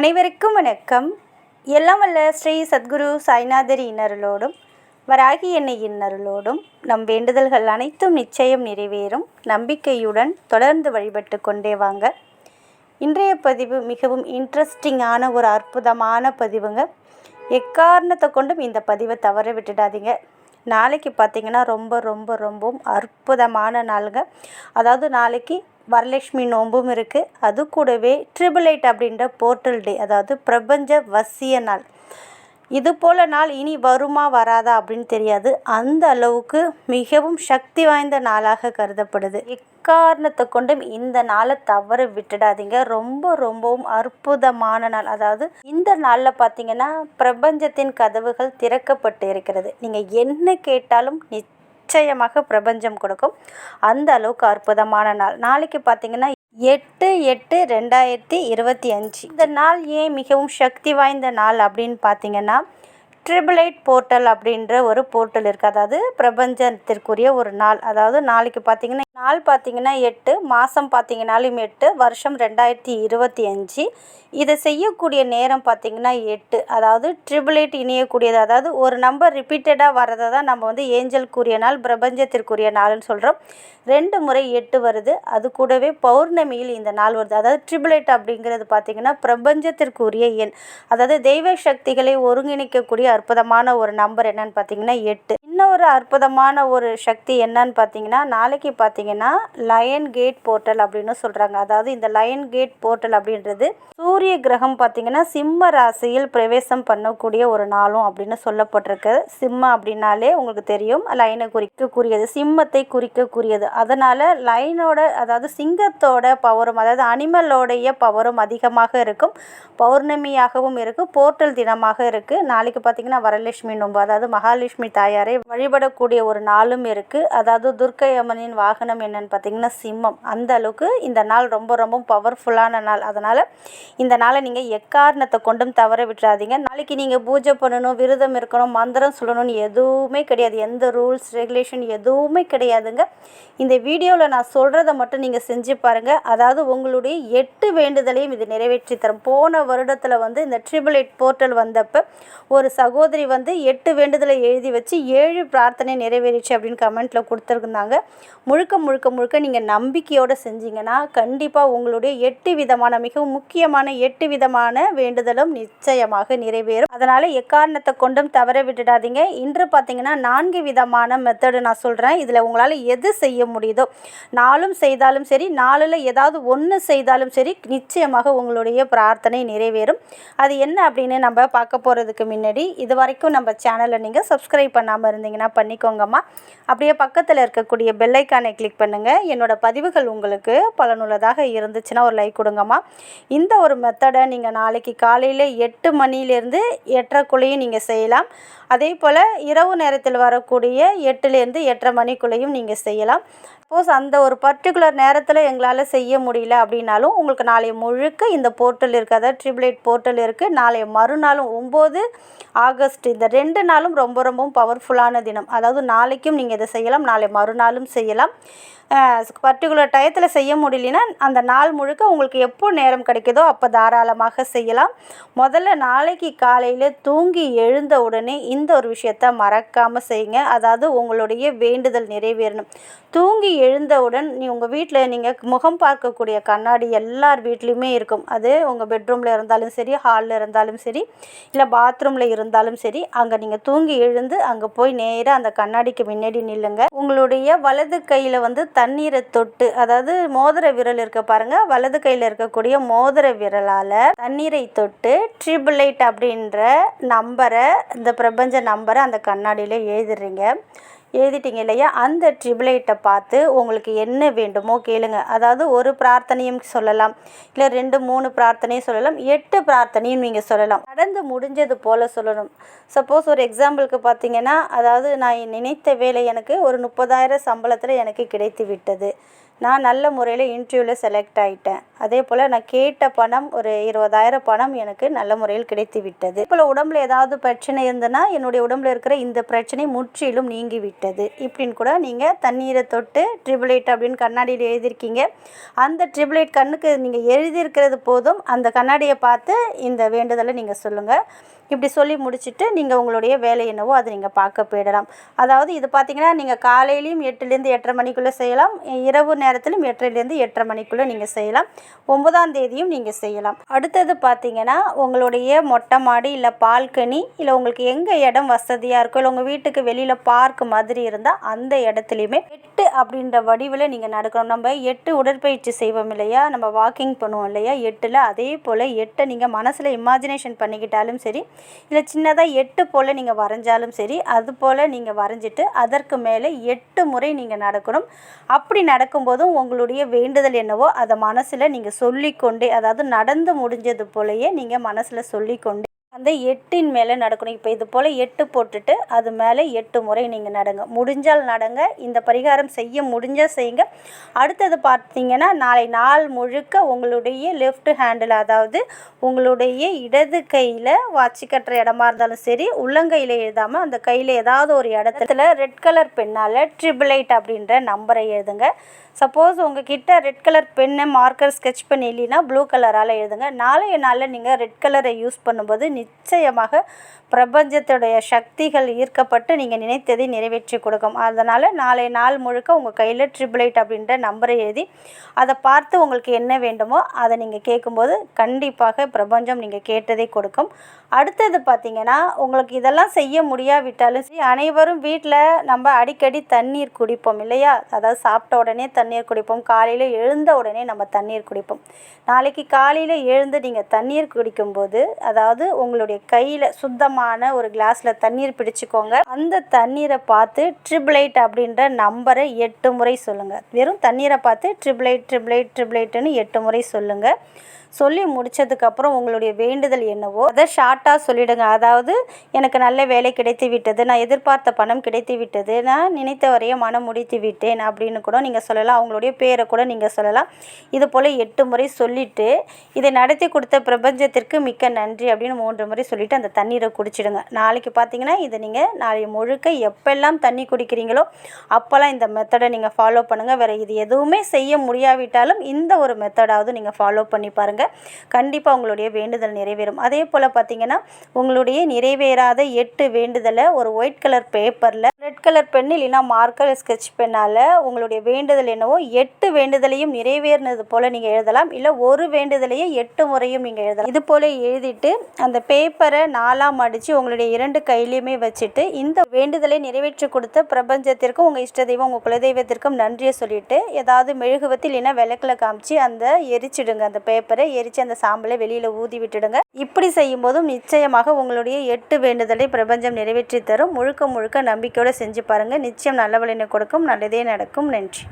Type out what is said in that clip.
அனைவருக்கும் வணக்கம். எல்லாம் வல்ல ஸ்ரீ சத்குரு சாய்நாதர் இன்னருளோடும் வராகி எண்ணெய் இன்னருளோடும் நம் வேண்டுதல்கள் அனைத்தும் நிச்சயம் நிறைவேறும். நம்பிக்கையுடன் தொடர்ந்து வழிபட்டு கொண்டே வாங்க. இன்றைய பதிவு மிகவும் இன்ட்ரெஸ்டிங்கான ஒரு அற்புதமான பதிவுங்க. எக்காரணத்தை கொண்டும் இந்த பதிவை தவற விட்டுடாதீங்க. நாளைக்கு பார்த்தீங்கன்னா ரொம்ப ரொம்ப ரொம்பவும் அற்புதமான நாளுங்க. அதாவது நாளைக்கு வரலட்சுமி நோன்பும் இருக்குது அது கூடவே ட்ரிபிள் எயிட் அப்படின்ற போர்ட்டல் டே அதாவது பிரபஞ்ச வசிய நாள். இது போல நாள் இனி வருமா வராதா அப்படின்னு தெரியாது. அந்த அளவுக்கு மிகவும் சக்தி வாய்ந்த நாளாக கருதப்படுது. எக்காரணத்தை கொண்டும் இந்த நாளை தவற விட்டுடாதீங்க. ரொம்ப ரொம்பவும் அற்புதமான நாள். அதாவது இந்த நாளில் பார்த்தீங்கன்னா பிரபஞ்சத்தின் கதவுகள் திறக்கப்பட்டு இருக்கிறது. நீங்கள் என்ன கேட்டாலும் நிச்சயமாக பிரபஞ்சம் கொடுக்கும். அந்த அளவுக்கு அற்புதமான நாள். நாளைக்கு பார்த்தீங்கன்னா எட்டு எட்டு ரெண்டாயிரத்தி இருபத்தி அஞ்சு. இந்த நாள் ஏன் மிகவும் சக்தி வாய்ந்த நாள் அப்படின்னு பார்த்தீங்கன்னா ட்ரிபிள் எயிட் போர்ட்டல் அப்படின்ற ஒரு போர்ட்டல் இருக்குது அதாவது பிரபஞ்சத்திற்குரிய ஒரு நாள். அதாவது நாளைக்கு பார்த்தீங்கன்னா நாள் பார்த்தீங்கன்னா எட்டு மாதம் பார்த்திங்கனாலும் எட்டு வருஷம் ரெண்டாயிரத்தி இருபத்தி அஞ்சு. இதை செய்யக்கூடிய நேரம் பார்த்தீங்கன்னா எட்டு. அதாவது ட்ரிபிள் எயிட் இணையக்கூடியது. அதாவது ஒரு நம்பர் ரிப்பீட்டடாக வர்றதை தான் நம்ம வந்து ஏஞ்சலுக்குரிய நாள் பிரபஞ்சத்திற்குரிய நாள்னு சொல்கிறோம் ரெண்டு முறை எட்டு வருது. அது கூடவே பௌர்ணமியில் இந்த நாள் வருது. அதாவது ட்ரிபிள் எயிட் அப்படிங்கிறது பார்த்திங்கன்னா பிரபஞ்சத்திற்குரிய எண். அதாவது தெய்வ சக்திகளை ஒருங்கிணைக்கக்கூடிய அற்புதமான ஒரு நம்பர் என்னன்னு பார்த்தீங்கன்னா எட்டு. இன்னொரு அற்புதமான ஒரு சக்தி என்னன்னு பார்த்தீங்கன்னா நாளைக்கு பார்த்தீங்கன்னா லயன் கேட் போர்ட்டல் அப்படின்னு சொல்கிறாங்க அதாவது இந்த லயன் கேட் போர்ட்டல் அப்படின்றது சூரிய கிரகம் பார்த்தீங்கன்னா சிம்ம ராசியில் பிரவேசம் பண்ணக்கூடிய ஒரு நாளும் அப்படின்னு சொல்லப்பட்டிருக்கு. சிம்ம அப்படின்னாலே உங்களுக்கு தெரியும் லைனை குறிக்கக்கூடியது சிம்மத்தை குறிக்கக்கூடியது. அதனால் லைனோட அதாவது சிங்கத்தோட பவரும் அதாவது அனிமலோடைய பவரும் அதிகமாக இருக்கும். பௌர்ணமியாகவும் இருக்குது போர்ட்டல் தினமாக இருக்குது நாளைக்கு பார்த்தீங்கன்னா வரலட்சுமி நோம்பு அதாவது மகாலட்சுமி தாயாரை வழிபடக்கூடிய ஒரு நாளும் இருக்குது அதாவது துர்க்கை அம்மனின் வாகனம் என்னன்னு பார்த்தீங்கன்னா சிம்மம். அந்த அளவுக்கு இந்த நாள் ரொம்ப ரொம்ப பவர்ஃபுல்லான நாள். அதனால் இந்த நாளை நீங்கள் எக்காரணத்தை கொண்டும் தவற விட்டுறாதீங்க. நாளைக்கு நீங்கள் பூஜை பண்ணணும் விரதம் இருக்கணும் மந்திரம் சொல்லணும்னு எதுவுமே கிடையாது. எந்த ரூல்ஸ் ரெகுலேஷன் எதுவுமே கிடையாதுங்க. இந்த வீடியோவில் நான் சொல்கிறத மட்டும் நீங்கள் செஞ்சு பாருங்கள் அதாவது உங்களுடைய எட்டு வேண்டுதலையும் இது நிறைவேற்றி தரும். போன வருடத்தில் வந்து இந்த ட்ரிபிள் எயிட் போர்ட்டல் வந்தப்போ ஒரு சகோதரி வந்து எட்டு வேண்டுதலை எழுதி வச்சு ஏழு பிரார்த்தனை நிறைவேறிச்சு அப்படின்னு கமெண்ட்டில் கொடுத்துருந்தாங்க. முழுக்க முழுக்க முழுக்க நீங்கள் நம்பிக்கையோடு செஞ்சீங்கன்னா கண்டிப்பாக உங்களுடைய எட்டு விதமான மிகவும் முக்கியமான எட்டு விதமான வேண்டுதலும் நிச்சயமாக நிறைவேறும். அதனால் எக்காரணத்தை கொண்டும் தவற விட்டுடாதீங்க. இன்று பார்த்தீங்கன்னா நான்கு விதமான மெத்தடு நான் சொல்கிறேன் இதில் உங்களால் எது செய்ய முடியுதோ நாளும் செய்தாலும் சரி நாளில் ஏதாவது ஒன்று செய்தாலும் சரி நிச்சயமாக உங்களுடைய பிரார்த்தனை நிறைவேறும். அது என்ன அப்படின்னு நம்ம பார்க்க போகிறதுக்கு முன்னாடி இது வரைக்கும் நம்ம சேனலை நீங்கள் சப்ஸ்கிரைப் பண்ணாமல் இருந்தீங்கன்னா பண்ணிக்கோங்கம்மா. அப்படியே பக்கத்தில் இருக்கக்கூடிய பெல்லைக்கானை கிளிக் பண்ணுங்கள் என்னோட பதிவுகள் உங்களுக்கு பலனுள்ளதாக இருந்துச்சுன்னா ஒரு லைக் கொடுங்கம்மா. இந்த ஒரு மெத்தடை நீங்கள் நாளைக்கு காலையில் எட்டு மணிலேருந்து எட்டரைக்குள்ளேயும் நீங்கள் செய்யலாம். அதே போல் இரவு நேரத்தில் வரக்கூடிய எட்டுலேருந்து எட்டரை மணிக்குள்ளேயும் நீங்கள் செய்யலாம். சப்போஸ் அந்த ஒரு பர்டிகுலர் நேரத்தில் எங்களால் செய்ய முடியல அப்படின்னாலும் உங்களுக்கு நாளைய முழுக்க இந்த போர்ட்டல் இருக்குது அதாவது ட்ரிபிள் எயிட் போர்ட்டல் இருக்குது நாளைய மறுநாளும் ஒம்பது ஆகஸ்ட் இந்த ரெண்டு நாளும் ரொம்ப ரொம்பவும் பவர்ஃபுல்லான தினம். அதாவது நாளைக்கும் நீங்கள் இதை செய்யலாம் நாளை மறுநாளும் செய்யலாம். பர்டிகுலர் டயத்தில் செய்ய முடியலனா அந்த நாள் முழுக்க உங்களுக்கு எப்போ நேரம் கிடைக்குதோ அப்போ தாராளமாக செய்யலாம். முதல்ல நாளைக்கு காலையில் தூங்கி எழுந்த உடனே இந்த ஒரு விஷயத்த மறக்காமல் செய்யுங்க. அதாவது உங்களுடைய வேண்டுதல் நிறைவேறணும். தூங்கி எழுந்தவுடன் நீ உங்கள் வீட்டில் நீங்கள் முகம் பார்க்கக்கூடிய கண்ணாடி எல்லார் வீட்லேயுமே இருக்கும். அது உங்கள் பெட்ரூமில் இருந்தாலும் சரி ஹாலில் இருந்தாலும் சரி இல்லை பாத்ரூமில் இருந்தாலும் சரி அங்கே நீங்கள் தூங்கி எழுந்து அங்கே போய் நேராக அந்த கண்ணாடிக்கு முன்னாடி நில்லுங்க. உங்களுடைய வலது கையில் வந்து தண்ணீரை தொட்டு அதாவது மோதிர விரல் இருக்க பாருங்கள் வலது கையில் இருக்கக்கூடிய மோதிர விரலால் தண்ணீரை தொட்டு ட்ரிபிள் எயிட் அப்படின்ற நம்பரை இந்த பிரபஞ்ச நம்பரை அந்த கண்ணாடியில் எழுதிடுறீங்க எழுதிட்டீங்க இல்லையா? அந்த ட்ரிபிள் எயிட்டை பார்த்து உங்களுக்கு என்ன வேண்டுமோ கேளுங்க. அதாவது ஒரு பிரார்த்தனையும் சொல்லலாம். இல்லை ரெண்டு மூணு பிரார்த்தனையும் சொல்லலாம். எட்டு பிரார்த்தனையும் நீங்கள் சொல்லலாம். நடந்து முடிஞ்சது போல் சொல்லணும். சப்போஸ் ஒரு எக்ஸாம்பிளுக்கு பார்த்தீங்கன்னா அதாவது நான் நினைத்த வேலை எனக்கு ஒரு முப்பதாயிரம் சம்பளத்தில் எனக்கு கிடைத்து விட்டது. நான் நல்ல முறையில் இன்டர்வியூவில் செலக்ட் ஆகிட்டேன் அதே போல் நான் கேட்ட பணம் ஒரு இருபதாயிரம் பணம் எனக்கு நல்ல முறையில் கிடைத்து விட்டது. போல் உடம்புல ஏதாவது பிரச்சனை இருந்ததுன்னா என்னுடைய உடம்புல இருக்கிற இந்த பிரச்சனை முற்றிலும் நீங்கி விட்டது. இப்படின்னு கூட நீங்கள் தண்ணீரை தொட்டு ட்ரிபிள் எயிட் அப்படின்னு கண்ணாடியில் எழுதியிருக்கீங்க. அந்த ட்ரிபிள் எயிட் கண்ணுக்கு நீங்கள் எழுதியிருக்கிறது போதும் அந்த கண்ணாடியை பார்த்து இந்த வேண்டுதலை நீங்கள் சொல்லுங்கள் இப்படி சொல்லி முடிச்சுட்டு நீங்கள் உங்களுடைய வேலை என்னவோ அதை நீங்கள் பார்க்க போயிடலாம். அதாவது இது பார்த்திங்கன்னா நீங்கள் காலையிலையும் எட்டுலேருந்து எட்டரை மணிக்குள்ளே செய்யலாம் இரவு நேரத்திலும் எட்டரைலேருந்து எட்டரை மணிக்குள்ளே நீங்கள் செய்யலாம் ஒன்பதாம் தேதியும் நீங்கள் செய்யலாம். அடுத்தது பார்த்தீங்கன்னா உங்களுடைய மொட்டை மாடி இல்லை பால்கனி இல்லை உங்களுக்கு எங்கே இடம் வசதியாக இருக்கோ இல்லை உங்கள் வீட்டுக்கு வெளியில் பார்க் மாதிரி இருந்தால் அந்த இடத்துலையுமே எட்டு அப்படின்ற வடிவில் நீங்கள் நடக்கணும். நம்ம எட்டு உடற்பயிற்சி செய்வோம் இல்லையா? நம்ம வாக்கிங் பண்ணுவோம் இல்லையா? எட்டில் அதே போல் எட்டை நீங்கள் மனசில் இமேஜினேஷன் பண்ணிக்கிட்டாலும் சரி இல்லை சின்னதாக எட்டு போல் நீங்கள் வரைஞ்சாலும் சரி அது போல் நீங்கள் வரைஞ்சிட்டு அதற்கு மேலே எட்டு முறை நீங்கள் நடக்கணும். அப்படி நடக்கும்போதும் உங்களுடைய வேண்டுதல் என்னவோ அதை மனசில் நீங்கள் சொல்லிக்கொண்டே அதாவது நடந்து முடிஞ்சது போலயே நீங்கள் மனசில் சொல்லிக்கொண்டே அந்த எட்டின் மேலே நடக்கணும். இப்போ இது போல் எட்டு போட்டுட்டு அது மேலே எட்டு முறை நீங்கள் நடங்க. முடிஞ்சால் நடங்க. இந்த பரிகாரம் செய்ய முடிஞ்சால் செய்யுங்க. அடுத்தது பார்த்தீங்கன்னா நாளை நாள் முழுக்க உங்களுடைய லெஃப்ட் ஹேண்டில் அதாவது உங்களுடைய இடது கையில் வாட்சி கட்டுற இடமா இருந்தாலும் சரி உள்ளங்கையில் எழுதாமல் அந்த கையில் ஏதாவது ஒரு இடத்துல ரெட் கலர் பெண்ணால் ட்ரிபிள் எயிட் அப்படின்ற நம்பரை எழுதுங்க. சப்போஸ் உங்ககிட்ட red colour pen marker sketch பண்ணி இல்லைன்னா ப்ளூ கலரால் எழுதுங்க. நாளைய நாளில் நீங்கள் ரெட் கலரை யூஸ் பண்ணும்போது நிச்சயமாக பிரபஞ்சத்துடைய சக்திகள் ஈர்க்கப்பட்டு நீங்கள் நினைத்ததை நிறைவேற்றி கொடுக்கும். அதனால் நாளை நாள் முழுக்க உங்கள் கையில் ட்ரிபிள் எயிட் அப்படின்ற நம்பரை எழுதி அதை பார்த்து உங்களுக்கு என்ன வேண்டுமோ அதை நீங்கள் கேட்கும்போது கண்டிப்பாக பிரபஞ்சம் நீங்கள் கேட்டதை கொடுக்கும். அடுத்தது பார்த்திங்கன்னா உங்களுக்கு இதெல்லாம் செய்ய முடியாவிட்டாலும் சரி அனைவரும் வீட்டில் நம்ம அடிக்கடி தண்ணீர் குடிப்போம் இல்லையா? அதாவது சாப்பிட்ட உடனே தண்ணீர் குடிப்போம் காலையில் எழுந்த உடனே நம்ம தண்ணீர் குடிப்போம். நாளைக்கு காலையில் எழுந்து நீங்கள் தண்ணீர் குடிக்கும்போது அதாவது உங்களுடைய கையில் சுத்தமாக சுத்தமான ஒரு கிளாஸில் தண்ணீர் பிடிச்சிக்கோங்க. அந்த தண்ணீரை பார்த்து ட்ரிபிள் எயிட் அப்படின்ற நம்பரை எட்டு முறை சொல்லுங்கள் வெறும் தண்ணீரை பார்த்து triple eight triple eight triple எயிட்டுன்னு எட்டு முறை சொல்லுங்கள் சொல்லி முடித்ததுக்கப்புறம் உங்களுடைய வேண்டுதல் என்னவோ அதை ஷார்ட்டாக சொல்லிடுங்க. அதாவது எனக்கு நல்ல வேலை கிடைத்து விட்டது நான் எதிர்பார்த்த பணம் கிடைத்து விட்டது நான் நினைத்த வரைய மனம் முடித்து விட்டேன் அப்படின்னு கூட நீங்கள் சொல்லலாம். அவங்களுடைய பேரை கூட நீங்கள் சொல்லலாம். இது போல் எட்டு முறை சொல்லிவிட்டு இதை நடத்தி கொடுத்த பிரபஞ்சத்திற்கு மிக்க நன்றி அப்படின்னு மூன்று முறை சொல்லிவிட்டு அந்த தண்ணீரை குடிச்சிடுங்க நாளைக்கு பார்த்தீங்கன்னா இதை நீங்கள் நாளை முழுக்க எப்பெல்லாம் தண்ணி குடிக்கிறீங்களோ அப்போல்லாம் இந்த மெத்தடை நீங்கள் ஃபாலோ பண்ணுங்கள் வேறு இது எதுவுமே செய்ய முடியாவிட்டாலும் இந்த ஒரு மெத்தடாவது நீங்கள் ஃபாலோ பண்ணி பாருங்கள் கண்டிப்பாக உங்களுடைய வேண்டுதல் நிறைவேறும். அதே போல் பார்த்தீங்கன்னா உங்களுடைய நிறைவேறாத எட்டு வேண்டுதலை ஒரு ஒயிட் கலர் பேப்பரில் ரெட் கலர் பென் இல்லைன்னா மார்க்கர் ஸ்கெட்ச் பென்னால் உங்களுடைய வேண்டுதல் என்னவோ எட்டு வேண்டுதலையும் நிறைவேறினது போல் நீங்கள் எழுதலாம். இல்லை ஒரு வேண்டுதலையே எட்டு முறையும் நீங்கள் எழுதலாம். இது போல் எழுதிட்டு அந்த பேப்பரை நாலாம் வச்சு உங்களுடைய இரண்டு கையிலையுமே வச்சுட்டு இந்த வேண்டுதலை நிறைவேற்றி கொடுத்த பிரபஞ்சத்திற்கும் உங்கள் இஷ்ட தெய்வம் உங்கள் குலதெய்வத்திற்கும் நன்றியை சொல்லிட்டு ஏதாவது மெழுகுவத்தில் இல்லைன்னா விளக்கில் காமிச்சு அந்த எரிச்சிடுங்க. அந்த பேப்பரை எரித்து அந்த சாம்பலை வெளியில் ஊதி விட்டுடுங்க. இப்படி செய்யும் போதும் நிச்சயமாக உங்களுடைய எட்டு வேண்டுதலை பிரபஞ்சம் நிறைவேற்றி தரும். முழுக்க முழுக்க நம்பிக்கையோடு செஞ்சு பாருங்கள் நிச்சயம் நல்ல வழினை கொடுக்கும். நல்லதே நடக்கும். நன்றி.